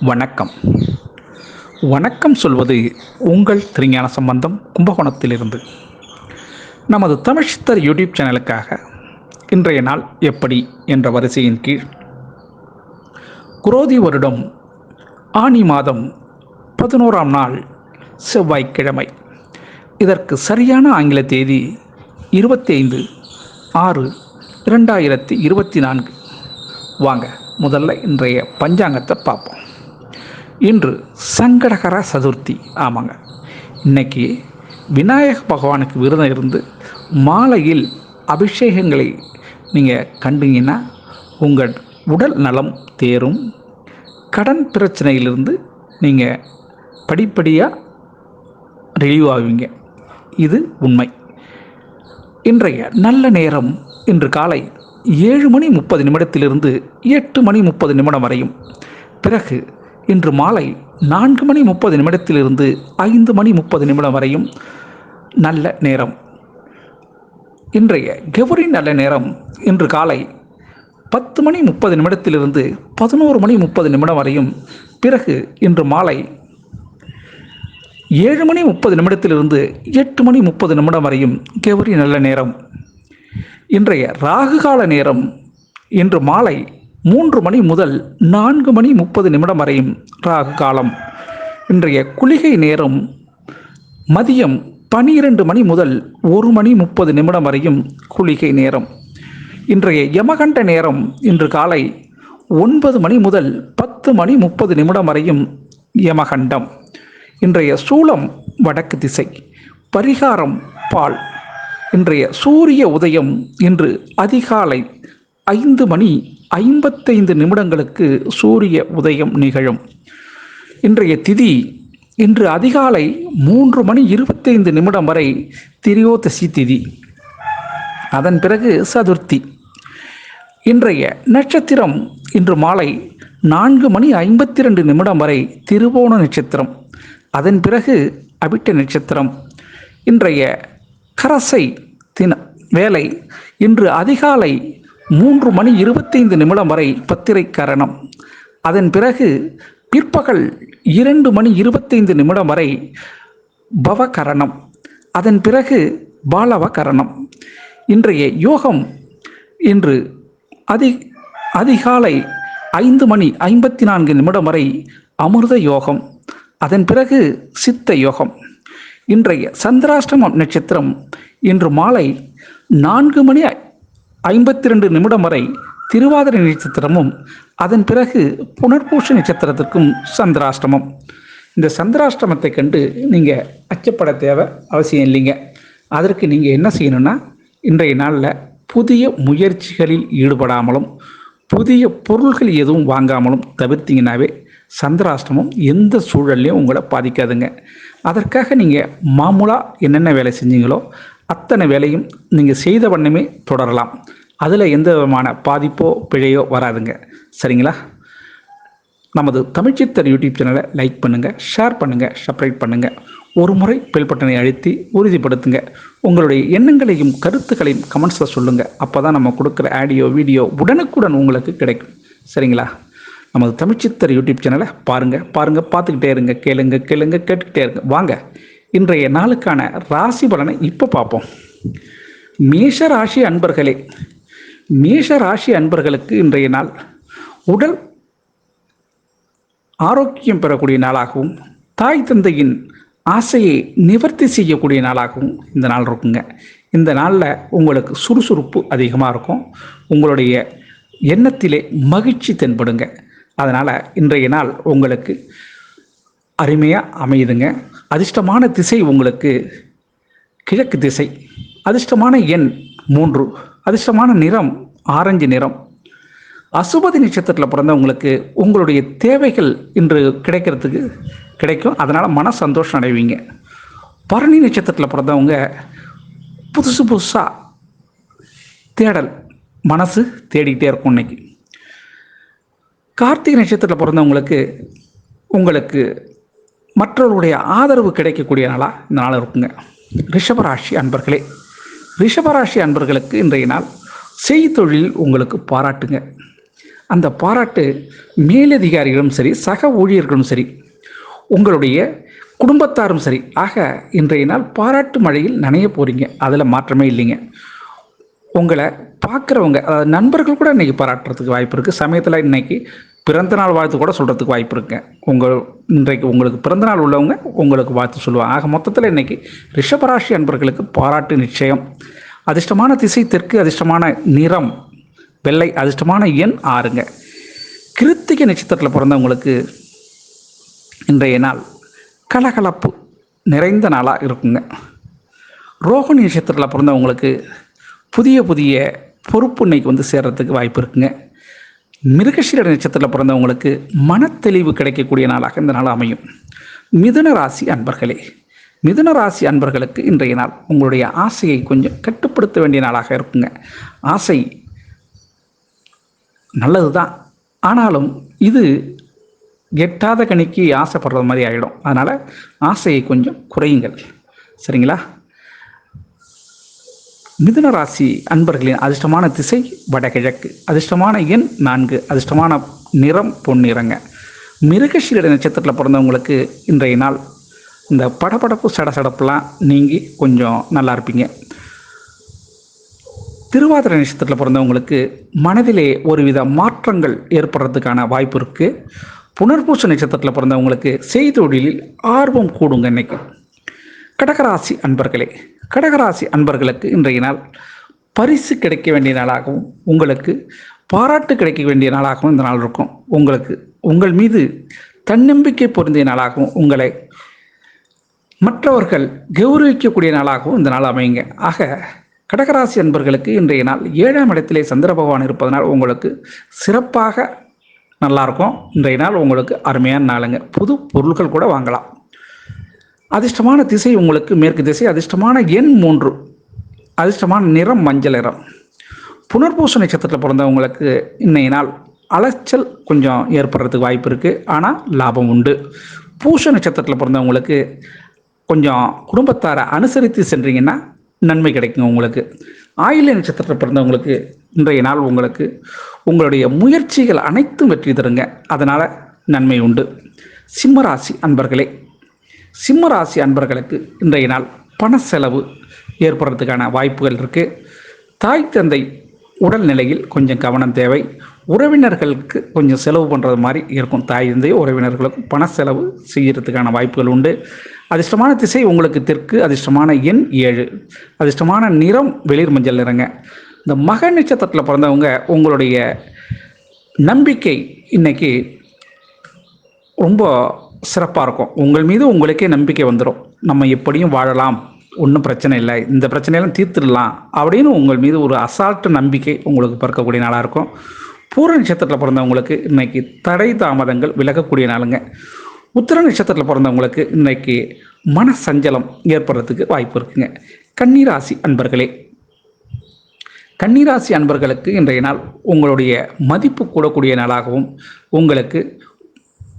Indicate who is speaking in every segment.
Speaker 1: வணக்கம். வணக்கம் சொல்வது உங்கள் திருஞான சம்பந்தம் கும்பகோணத்திலிருந்து. நமது தமிழ் சித்தர் யூடியூப் சேனலுக்காக இன்றைய நாள் எப்படி என்ற வரிசையின் கீழ். குரோதி வருடம் ஆனி மாதம் பதினோராம் நாள் செவ்வாய்க்கிழமை. இதற்கு சரியான ஆங்கில தேதி இருபத்தி ஐந்து ஆறு இரண்டாயிரத்தி இருபத்தி நான்கு. வாங்க முதல்ல இன்றைய பஞ்சாங்கத்தை பார்ப்போம். இன்று சங்கடகர சதுர்த்தி. ஆமாங்க. இன்னைக்கு விநாயக பகவானுக்கு விரதம் இருந்து மாலையில் அபிஷேகங்களை நீங்கள் கண்டீங்கன்னா உங்கள் உடல் நலம் தேரும். கடன் பிரச்சனையிலிருந்து நீங்கள் படிப்படியாக ரிலீவ் ஆவீங்க. இது உண்மை. இன்றைய நல்ல நேரம் இன்று காலை ஏழு மணி முப்பது நிமிடத்திலிருந்து எட்டு மணி முப்பது நிமிடம் வரையும். பிறகு இன்று மாலை நான்கு மணி முப்பது நிமிடத்திலிருந்து ஐந்து மணி முப்பது நிமிடம் வரையும் நல்ல நேரம். இன்றைய கெவரின் நல்ல நேரம் இன்று காலை பத்து மணி முப்பது நிமிடத்திலிருந்து பதினோரு மணி முப்பது நிமிடம் வரையும். பிறகு இன்று மாலை ஏழு மணி முப்பது நிமிடத்திலிருந்து எட்டு மணி முப்பது நிமிடம் வரையும் கெவரி நல்ல நேரம். இன்றைய ராகு கால நேரம் இன்று மாலை மூன்று மணி முதல் நான்கு மணி முப்பது நிமிடம் வரையும் ராகு காலம். இன்றைய குளிகை நேரம் மதியம் பனிரெண்டு மணி முதல் ஒரு மணி முப்பது நிமிடம் வரையும் குளிகை நேரம். இன்றைய யமகண்ட நேரம் இன்று காலை ஒன்பது மணி முதல் பத்து மணி முப்பது நிமிடம் வரையும் யமகண்டம். இன்றைய சூளம் வடக்கு திசை பரிகாரம் பால். இன்றைய சூரிய உதயம் இன்று அதிகாலை ஐந்து மணி ஐம்பத்தைந்து நிமிடங்களுக்கு சூரிய உதயம் நிகழும். இன்றைய திதி இன்று அதிகாலை மூன்று மணி இருபத்தைந்து நிமிடம் வரை திரியோதசி திதி. அதன் பிறகு சதுர்த்தி. இன்றைய நட்சத்திரம் இன்று மாலை நான்கு மணி ஐம்பத்தி ரெண்டு நிமிடம் வரை திருவோண நட்சத்திரம். அதன் பிறகு அபிட்ட நட்சத்திரம். இன்றைய கரசை தின வேலை இன்று அதிகாலை மூன்று மணி இருபத்தைந்து நிமிடம் வரை பத்திரை கரணம். அதன் பிறகு பிற்பகல் இரண்டு மணி இருபத்தைந்து நிமிடம் வரை பவகரணம். அதன் பிறகு பாலவ கரணம் இன்றைய யோகம் இன்று அதி அதிகாலை ஐந்து மணி ஐம்பத்தி நான்கு நிமிடம் வரை அமிர்த யோகம். அதன் பிறகு சித்த யோகம். இன்றைய சந்திராஷ்டமம் நட்சத்திரம் இன்று மாலை நான்கு மணி ஐம்பத்தி ரெண்டு நிமிடம் வரை திருவாதிரை நட்சத்திரமும் அதன் பிறகு புனர்பூஷ நட்சத்திரத்திற்கும் சந்திராஷ்டமம். இந்த சந்திராஷ்டமத்தை கண்டு நீங்கள் அச்சப்பட தேவை அவசியம் இல்லைங்க. அதற்கு நீங்கள் என்ன செய்யணும்னா இன்றைய நாளில் புதிய முயற்சிகளில் ஈடுபடாமலும் புதிய பொருள்கள் எதுவும் வாங்காமலும் தவிர்த்திங்கனாவே சந்திராஷ்டமம் எந்த சூழல்லையும் உங்களை பாதிக்காதுங்க. அதற்காக நீங்கள் மாமூலாக என்னென்ன வேலை செஞ்சீங்களோ அத்தனை வேலையும் நீங்கள் செய்த வண்ணமே தொடரலாம். அதில் எந்த விதமான பாதிப்போ பிழையோ வராதுங்க. சரிங்களா? நமது தமிழ்ச்சித்தர் யூடியூப் சேனலை லைக் பண்ணுங்கள் ஷேர் பண்ணுங்கள் சப்ஸ்கிரைப் பண்ணுங்கள் ஒரு முறை பெல் பட்டனை அழுத்தி உறுதிப்படுத்துங்க. உங்களுடைய எண்ணங்களையும் கருத்துக்களையும் கமெண்ட்ஸில் சொல்லுங்கள் அப்போ தான் நம்ம கொடுக்குற ஆடியோ வீடியோ உடனுக்குடன் உங்களுக்கு கிடைக்கும். சரிங்களா? நமது தமிழ்ச்சித்தர் யூடியூப் சேனலை பாருங்கள் பாருங்கள் பார்த்துக்கிட்டே இருங்க கேளுங்க கேளுங்க கேட்டுக்கிட்டே இருங்க. வாங்க இன்றைய நாளுக்கான ராசி பலனை இப்போ பார்ப்போம். மேஷ ராசி அன்பர்களே மேஷ ராசி அன்பர்களுக்கு இன்றைய நாள் உடல் ஆரோக்கியம் பெறக்கூடிய நாளாகவும் தாய் தந்தையின் ஆசையை நிவர்த்தி செய்யக்கூடிய நாளாகவும் இந்த நாள் இருக்குங்க. இந்த நாளில் உங்களுக்கு சுறுசுறுப்பு அதிகமாக இருக்கும். உங்களுடைய எண்ணத்திலே மகிழ்ச்சி தென்படுங்க. அதனால் இன்றைய நாள் உங்களுக்கு அருமையாக அமையுதுங்க. அதிர்ஷ்டமான திசை உங்களுக்கு கிழக்கு திசை. அதிர்ஷ்டமான எண் மூன்று. அதிர்ஷ்டமான நிறம் ஆரஞ்சு நிறம். அசுபதி நட்சத்திரத்தில் பிறந்தவங்களுக்கு உங்களுடைய தேவைகள் இன்று கிடைக்கிறதுக்கு கிடைக்கும். அதனால் மன சந்தோஷம் அடைவீங்க. பரணி நட்சத்திரத்தில் பிறந்தவங்க புதுசு புதுசாக தேடல் மனசு தேடிக்கிட்டே இருக்கும் இன்னைக்கு. கார்த்திகை நட்சத்திரத்தில் பிறந்தவங்களுக்கு உங்களுக்கு மற்றவர்களுடைய ஆதரவு கிடைக்கக்கூடிய நாளாக இந்த நாள் இருக்குங்க. ரிஷபராசி அன்பர்களே ரிஷபராசி அன்பர்களுக்கு இன்றைய நாள் செய்தொழில் உங்களுக்கு பாராட்டுங்க. அந்த பாராட்டு மேலதிகாரிகளும் சரி சக ஊழியர்களும் சரி உங்களுடைய குடும்பத்தாரும் சரி ஆக இன்றைய நாள் பாராட்டு மழையில் நனைய போகிறீங்க அதில் மாற்றமே இல்லைங்க. உங்களை பார்க்குறவங்க அதாவது நண்பர்கள் கூட இன்றைக்கி பாராட்டுறதுக்கு வாய்ப்பு இருக்குது சமயத்தில் இன்றைக்கி பிறந்தநாள் வாழ்த்து கூட சொல்கிறதுக்கு வாய்ப்பு இருக்குங்க உங்கள் இன்றைக்கு உங்களுக்கு பிறந்தநாள் உள்ளவங்க உங்களுக்கு வாழ்த்து சொல்லுவாங்க. ஆக மொத்தத்தில் இன்றைக்கி ரிஷபராசி அன்பர்களுக்கு பாராட்டு நிச்சயம். அதிர்ஷ்டமான திசை தெற்கு அதிர்ஷ்டமான நிறம் வெள்ளை அதிர்ஷ்டமான எண் ஆறுங்க. கிருத்திகை நட்சத்திரத்தில் பிறந்தவங்களுக்கு இன்றைய நாள் கலகலப்பு நிறைந்த நாளாக இருக்குங்க. ரோகிணி நட்சத்திரத்தில் பிறந்தவங்களுக்கு புதிய புதிய பொறுப்பு இன்னைக்கு வந்து சேர்கிறதுக்கு வாய்ப்பு இருக்குங்க. மிருகஷீர நட்சத்திரத்தில் பிறந்தவங்களுக்கு மனத்தெளிவு கிடைக்கக்கூடிய நாளாக இந்த நாள் அமையும். மிதுன ராசி அன்பர்களே மிதுன ராசி அன்பர்களுக்கு இன்றைய நாள் உங்களுடைய ஆசையை கொஞ்சம் கட்டுப்படுத்த வேண்டிய நாளாக இருக்குங்க. ஆசை நல்லது தான் ஆனாலும் இது எட்டாத கணிக்கு ஆசைப்படுறது மாதிரி ஆகிடும் அதனால் ஆசையை கொஞ்சம் குறையுங்கள். சரிங்களா? மிதுன ராசி அன்பர்களின் அதிர்ஷ்டமான திசை வடகிழக்கு. அதிர்ஷ்டமான எண் நான்கு. அதிர்ஷ்டமான நிறம் பொன்னிறங்க. மிருகஷீர நட்சத்திரத்தில் பிறந்தவங்களுக்கு இன்றைய நாள் இந்த படபடப்பு சடசடப்புலாம் நீங்கி கொஞ்சம் நல்லா இருப்பீங்க. திருவாதிரை நட்சத்திரத்தில் பிறந்தவங்களுக்கு மனதிலே ஒருவித மாற்றங்கள் ஏற்படுறதுக்கான வாய்ப்பு இருக்குது புனர்பூச நட்சத்திரத்தில் பிறந்தவங்களுக்கு செய்தொழிலில் ஆர்வம் கூடுங்க இன்னைக்கு. கடகராசி அன்பர்களே கடகராசி அன்பர்களுக்கு இன்றைய நாள் பரிசு கிடைக்க வேண்டிய நாளாகவும் உங்களுக்கு பாராட்டு கிடைக்க வேண்டிய நாளாகவும் இந்த நாள் இருக்கும். உங்களுக்கு உங்கள் மீது தன்னம்பிக்கை பொருந்திய நாளாகவும் உங்களை மற்றவர்கள் கௌரவிக்கக்கூடிய நாளாகவும் இந்த நாள் அமையுங்க. ஆக கடகராசி அன்பர்களுக்கு இன்றைய நாள் ஏழாம் இடத்திலே சந்திர பகவான் இருப்பதனால் உங்களுக்கு சிறப்பாக நல்லாயிருக்கும். இன்றைய நாள் உங்களுக்கு அருமையான நாளுங்க. புது பொருட்கள் கூட வாங்கலாம். அதிர்ஷ்டமான திசை உங்களுக்கு மேற்கு திசை அதிர்ஷ்டமான எண் மூன்று. அதிர்ஷ்டமான நிறம் மஞ்சள் நிறம். புனர்பூச நட்சத்திரத்தில் பிறந்தவங்களுக்கு இன்றைய நாள் அலைச்சல் கொஞ்சம் ஏற்படுறதுக்கு வாய்ப்பு இருக்குது ஆனால் லாபம் உண்டு. பூச நட்சத்திரத்தில் பிறந்தவங்களுக்கு கொஞ்சம் குடும்பத்தாரை அனுசரித்து சென்றீங்கன்னா நன்மை கிடைக்கும் உங்களுக்கு. ஆயில நட்சத்திரத்தில் பிறந்தவங்களுக்கு இன்றைய நாள் உங்களுக்கு உங்களுடைய முயற்சிகள் அனைத்தும் வெற்றி தருங்க. அதனால் நன்மை உண்டு. சிம்மராசி அன்பர்களே சிம்மராசி அன்பர்களுக்கு இன்றைய நாள் பண செலவு ஏற்படுறதுக்கான வாய்ப்புகள் இருக்குது தாய் தந்தை உடல்நிலையில் கொஞ்சம் கவனம் தேவை. உறவினர்களுக்கு கொஞ்சம் செலவு பண்ணுறது மாதிரி இருக்கும். தாய் தந்தை உறவினர்களுக்கும் பண செலவு செய்கிறதுக்கான வாய்ப்புகள் உண்டு. அதிர்ஷ்டமான திசை உங்களுக்கு தெற்கு அதிர்ஷ்டமான எண் ஏழு. அதிர்ஷ்டமான நிறம் வெளிர் மஞ்சள் நிறங்க. இந்த மக நட்சத்திரத்தில் பிறந்தவங்க உங்களுடைய நம்பிக்கை இன்னைக்கு ரொம்ப சிறப்பாக இருக்கும். உங்கள் மீது உங்களுக்கே நம்பிக்கை வந்துடும் நம்ம எப்படியும் வாழலாம். ஒன்றும் பிரச்சனை இல்லை. இந்த பிரச்சனையெல்லாம் தீர்த்துடலாம் அப்படின்னு உங்கள் மீது ஒரு அசால்ட்டு நம்பிக்கை உங்களுக்கு பிறக்கக்கூடிய நாளாக இருக்கும். பூர நட்சத்திரத்தில் பிறந்தவங்களுக்கு இன்றைக்கி தடை தாமதங்கள் விலகக்கூடிய நாளுங்க. உத்திர நட்சத்திரத்தில் பிறந்தவங்களுக்கு இன்றைக்கி மன சஞ்சலம் ஏற்படுறதுக்கு வாய்ப்பு இருக்குங்க. கன்னிராசி அன்பர்களே கன்னிராசி அன்பர்களுக்கு இன்றைய நாள் உங்களுடைய மதிப்பு கூடக்கூடிய நாளாகவும் உங்களுக்கு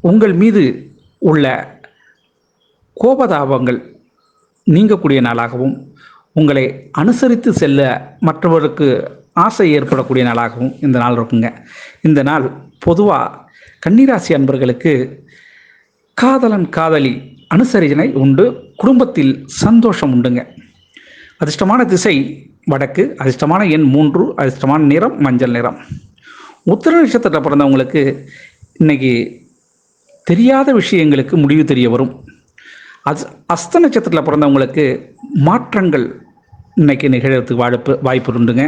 Speaker 1: உங்கள் மீது உள்ள கோபதாபங்கள் நீங்கக்கூடிய நாளாகவும் உங்களை அனுசரித்து செல்ல மற்றவருக்கு ஆசை ஏற்படக்கூடிய நாளாகவும் இந்த நாள் இருக்குங்க. இந்த நாள் பொதுவாக கன்னிராசி அன்பர்களுக்கு காதலன் காதலி அனுசரினை உண்டு குடும்பத்தில் சந்தோஷம் உண்டுங்க. அதிர்ஷ்டமான திசை வடக்கு அதிர்ஷ்டமான எண் மூன்று அதிர்ஷ்டமான நிறம் மஞ்சள் நிறம். உத்திர நட்சத்திரத்தில் பிறந்தவங்களுக்கு இன்னைக்கு தெரியாத விஷயங்களுக்கு முடிவு தெரிய வரும். அஸ் அஸ்த நட்சத்திரத்தில் பிறந்தவங்களுக்கு மாற்றங்கள் இன்னைக்கு நிகழத்துக்கு வாய்ப்பு வாய்ப்பு உண்டுங்க.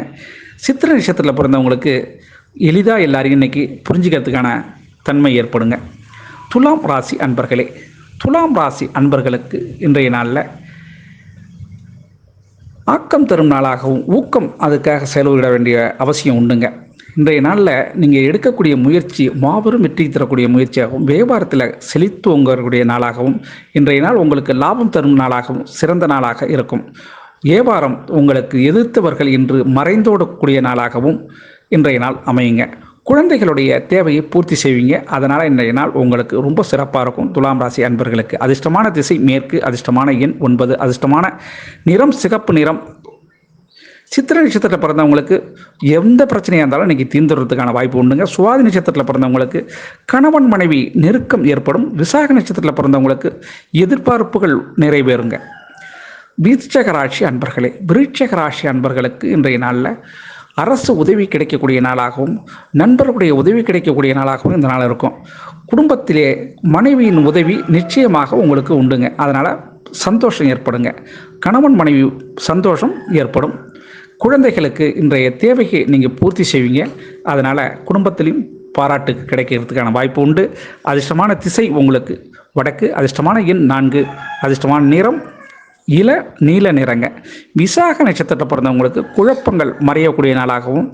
Speaker 1: சித்திர நட்சத்திரத்தில் பிறந்தவங்களுக்கு எளிதாக எல்லாரையும் இன்னைக்கு புரிஞ்சுக்கிறதுக்கான தன்மை ஏற்படுங்க. துலாம் ராசி அன்பர்களே துலாம் ராசி அன்பர்களுக்கு இன்றைய நாளில் ஆக்கம் தரும் நாளாகவும் ஊக்கம் அதுக்காக செலவிட வேண்டிய அவசியம் உண்டுங்க. இன்றைய நாளில் நீங்கள் எடுக்கக்கூடிய முயற்சி மாபெரும் வெற்றி தரக்கூடிய முயற்சியாகவும் வியாபாரத்தில் செழித்துவங்கக்கூடிய நாளாகவும் இன்றைய நாள் உங்களுக்கு லாபம் தரும் நாளாகவும் சிறந்த நாளாக இருக்கும். வியாபாரம் உங்களுக்கு எதிர்த்தவர்கள் இன்று மறைந்தோடக்கூடிய நாளாகவும் இன்றைய நாள் அமையுங்க. குழந்தைகளுடைய தேவையை பூர்த்தி செய்வீங்க. அதனால் இன்றைய நாள் உங்களுக்கு ரொம்ப சிறப்பாக இருக்கும். துலாம் ராசி அன்பர்களுக்கு அதிர்ஷ்டமான திசை மேற்கு அதிர்ஷ்டமான எண் ஒன்பது அதிர்ஷ்டமான நிறம் சிகப்பு நிறம் சித்திரை நட்சத்திரத்தில் பிறந்தவங்களுக்கு எந்த பிரச்சனையாக இருந்தாலும் இன்றைக்கி தீர்ந்துடுறதுக்கான வாய்ப்பு உண்டுங்க. சுவாதி நட்சத்திரத்தில் பிறந்தவங்களுக்கு கணவன் மனைவி நெருக்கம் ஏற்படும். விசாக நட்சத்திரத்தில் பிறந்தவங்களுக்கு எதிர்பார்ப்புகள் நிறைவேறுங்க. விருட்சக ராசி அன்பர்களே விருட்சக ராசி அன்பர்களுக்கு இன்றைய நாளில் அரசு உதவி கிடைக்கக்கூடிய நாளாகவும் நண்பர்களுடைய உதவி கிடைக்கக்கூடிய நாளாகவும் இந்த நாள் இருக்கும். குடும்பத்திலே மனைவியின் உதவி நிச்சயமாக உங்களுக்கு உண்டுங்க. அதனால் சந்தோஷம் ஏற்படுங்க. கணவன் மனைவி சந்தோஷம் ஏற்படும். குழந்தைகளுக்கு இன்றைய தேவையை நீங்கள் பூர்த்தி செய்வீங்க. அதனால் குடும்பத்திலையும் பாராட்டு கிடைக்கிறதுக்கான வாய்ப்பு உண்டு. அதிர்ஷ்டமான திசை உங்களுக்கு. வடக்கு அதிர்ஷ்டமான எண் நான்கு. அதிர்ஷ்டமான நிறம் இள நீல நிறங்க. விசாக நட்சத்திரத்தில் பிறந்தவங்களுக்கு குழப்பங்கள் மறையக்கூடிய நாளாகவும்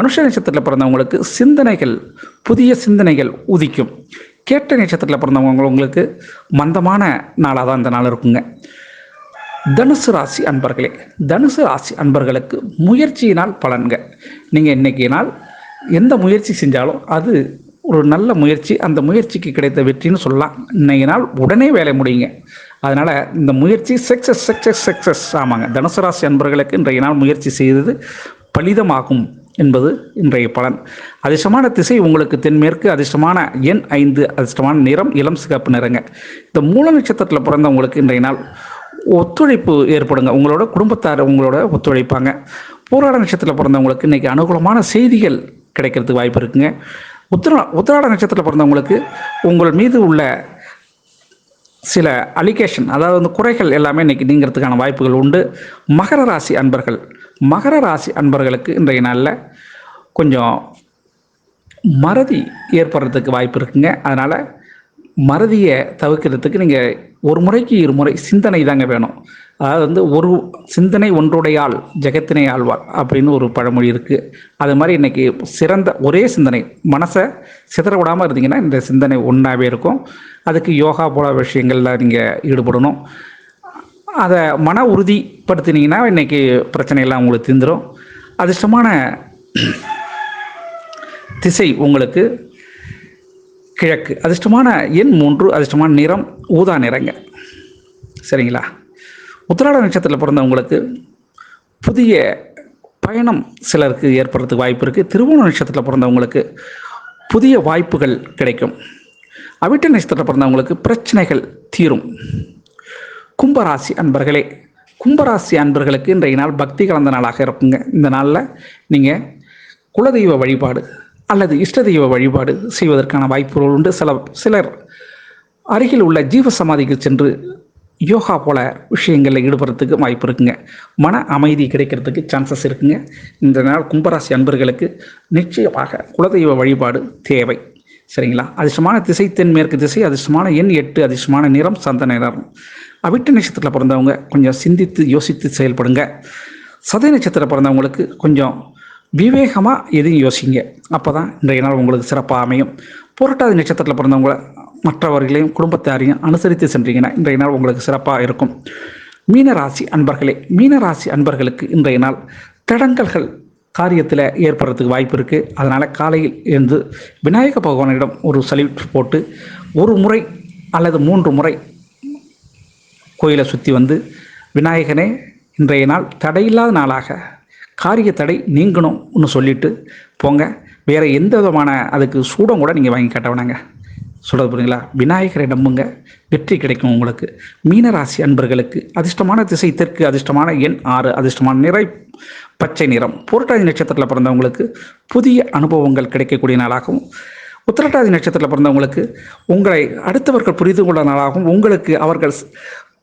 Speaker 1: அனுஷ நட்சத்திரத்தில் பிறந்தவங்களுக்கு சிந்தனைகள் புதிய சிந்தனைகள் உதிக்கும். கேட்ட நட்சத்திரத்தில் பிறந்தவங்க உங்களுக்கு மந்தமான நாளாக தான் இந்த நாள் இருக்குங்க. தனுசு ராசி அன்பர்களே தனுசு ராசி அன்பர்களுக்கு முயற்சியினால் பலன்க நீங்கள் இன்றைக்கி நாள் எந்த முயற்சி செஞ்சாலும் அது ஒரு நல்ல முயற்சி அந்த முயற்சிக்கு கிடைத்த வெற்றின்னு சொல்லலாம். இன்றைய நாள் உடனே வேலை முடியுங்க. அதனால் இந்த முயற்சி சக்ஸஸ் சக்ஸஸ் சக்ஸஸ் ஆமாங்க. தனுசு ராசி அன்பர்களுக்கு இன்றைய நாள் முயற்சி செய்தது பலிதமாகும் என்பது இன்றைய பலன். அதிர்ஷ்டமான திசை உங்களுக்கு தென்மேற்கு அதிர்ஷ்டமான எண் ஐந்து அதிர்ஷ்டமான நிறம் இளம் சிகப்பு நிறங்க. இந்த மூல நட்சத்திரத்தில் பிறந்தவங்களுக்கு இன்றைய நாள் ஒத்துழைப்பு ஏற்படுங்க. உங்களோட குடும்பத்தார் உங்களோட ஒத்துழைப்பாங்க. போராட நட்சத்திரத்தில் பிறந்தவங்களுக்கு இன்றைக்கி அனுகூலமான செய்திகள் கிடைக்கிறதுக்கு வாய்ப்பு இருக்குங்க. உத்திரா உத்திராட நட்சத்திரத்தில் பிறந்தவங்களுக்கு உங்கள் மீது உள்ள சில அலிகேஷன் அதாவது வந்து குறைகள் எல்லாமே இன்றைக்கி நீங்கிறதுக்கான வாய்ப்புகள் உண்டு. மகர ராசி அன்பர்கள் மகர ராசி அன்பர்களுக்கு இன்றைய நாளில் கொஞ்சம் மறதி ஏற்படுறதுக்கு வாய்ப்பு இருக்குங்க. அதனால் மறதியை தவிர்க்கிறதுக்கு நீங்கள் ஒரு முறைக்கு இருமுறை சிந்தனை தாங்க வேணும். அதாவது வந்து ஒரு சிந்தனை ஒன்றுடையால் ஜெகத்தினை ஆழ்வார் அப்படின்னு ஒரு பழமொழி இருக்குது அது மாதிரி இன்றைக்கி சிறந்த ஒரே சிந்தனை மனசை சிதற விடாமல் இருந்தீங்கன்னா இந்த சிந்தனை ஒன்றாவே இருக்கும். அதுக்கு யோகா போல விஷயங்களில் நீங்கள் ஈடுபடணும். அதை மன உறுதிப்படுத்தினீங்கன்னா இன்றைக்கி பிரச்சனையெல்லாம் உங்களுக்கு தீர்ந்துடும் அதிர்ஷ்டமான திசை உங்களுக்கு கிழக்கு. அதிர்ஷ்டமான எண் மூன்று அதிர்ஷ்டமான நிறம் ஊதா நிறங்க. சரிங்களா? உத்திராட நட்சத்திரத்தில் பிறந்தவங்களுக்கு புதிய பயணம் சிலருக்கு ஏற்படுறதுக்கு வாய்ப்பு இருக்குது திருவோண நட்சத்திரத்தில் பிறந்தவங்களுக்கு புதிய வாய்ப்புகள் கிடைக்கும். அவிட்ட நட்சத்திரத்தில் பிறந்தவங்களுக்கு பிரச்சனைகள் தீரும். கும்பராசி அன்பர்களே கும்பராசி அன்பர்களுக்கு இன்றைய நாள் பக்தி கலந்த நாளாக இருக்குங்க. இந்த நாளில் நீங்கள் குலதெய்வ வழிபாடு அல்லது இஷ்ட தெய்வ வழிபாடு செய்வதற்கான வாய்ப்புகள் உண்டு. சில சிலர் அருகில் உள்ள ஜீவ சமாதிக்கு சென்று யோகா போல விஷயங்களில் ஈடுபடுறதுக்கு வாய்ப்பு இருக்குங்க. மன அமைதி கிடைக்கிறதுக்கு சான்சஸ் இருக்குங்க. இந்த நாள் கும்பராசி அன்பர்களுக்கு நிச்சயமாக குலதெய்வ வழிபாடு தேவை. சரிங்களா? அதிர்ஷ்டமான திசை தென்மேற்கு திசை அதிர்ஷ்டமான எண் எட்டு அதிர்ஷ்டமான நிறம் சந்த நிறம். அவிட்ட நட்சத்திரத்தில் பிறந்தவங்க கொஞ்சம் சிந்தித்து யோசித்து செயல்படுங்க. சதய நட்சத்திரம் பிறந்தவங்களுக்கு கொஞ்சம் விவேகமாக எதையும் யோசிங்க. அப்போ தான் இன்றைய நாள் உங்களுக்கு சிறப்பாக அமையும். புரட்டாதி நட்சத்திரத்தில் பிறந்தவங்களை மற்றவர்களையும் குடும்பத்தாரையும் அனுசரித்து சென்றீங்கன்னா இன்றைய நாள் உங்களுக்கு சிறப்பாக இருக்கும். மீனராசி அன்பர்களே மீனராசி அன்பர்களுக்கு இன்றைய நாள் தடங்கல்கள் காரியத்தில் ஏற்படுறதுக்கு வாய்ப்பு இருக்குது அதனால் காலையில் எழுந்து விநாயக பகவானிடம் ஒரு சல்யூட் போட்டு ஒரு முறை அல்லது மூன்று முறை கோயிலை சுற்றி வந்து விநாயகனே இன்றைய நாள் தடையில்லாத நாளாக காரிய தடை நீங்கணும்னு சொல்லிட்டு போங்க. வேறு எந்த விதமான அதுக்கு சூடம் கூட நீங்கள் வாங்கி கட்ட வேணாங்க. சொல்கிறது புரியுங்களா விநாயகரை நம்புங்க. வெற்றி கிடைக்கும் உங்களுக்கு. மீனராசி அன்பர்களுக்கு அதிர்ஷ்டமான திசை தெற்கு அதிர்ஷ்டமான எண் ஆறு அதிர்ஷ்டமான நிறை பச்சை நிறம். புரட்டாதி நட்சத்திரத்தில் பிறந்தவங்களுக்கு புதிய அனுபவங்கள் கிடைக்கக்கூடிய நாளாகவும் உத்திரட்டாதி நட்சத்திரத்தில் பிறந்தவங்களுக்கு உங்களை அடுத்தவர்கள் புரிந்து கொள்ள நாளாகவும் உங்களுக்கு அவர்கள்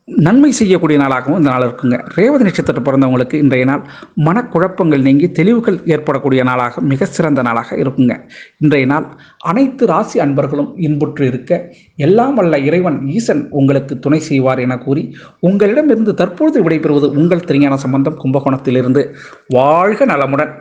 Speaker 1: நன்மை செய்யக்கூடிய நாளாகவும் இந்த நாள் இருக்குங்க. ரேவதி நட்சத்திரத்தில் பிறந்தவங்களுக்கு இன்றைய நாள் மனக்குழப்பங்கள் நீங்கி தெளிவுகள் ஏற்படக்கூடிய நாளாக மிக சிறந்த நாளாக இருக்குங்க. இன்றைய நாள் அனைத்து ராசி அன்பர்களும் இன்புற்று இருக்க எல்லாம் வல்ல இறைவன் ஈசன் உங்களுக்கு துணை செய்வார் என கூறி உங்களிடமிருந்து தற்பொழுது விடைபெறுவது உங்கள் திருஞான சம்பந்தம் கும்பகோணத்திலிருந்து. வாழ்க நலமுடன்.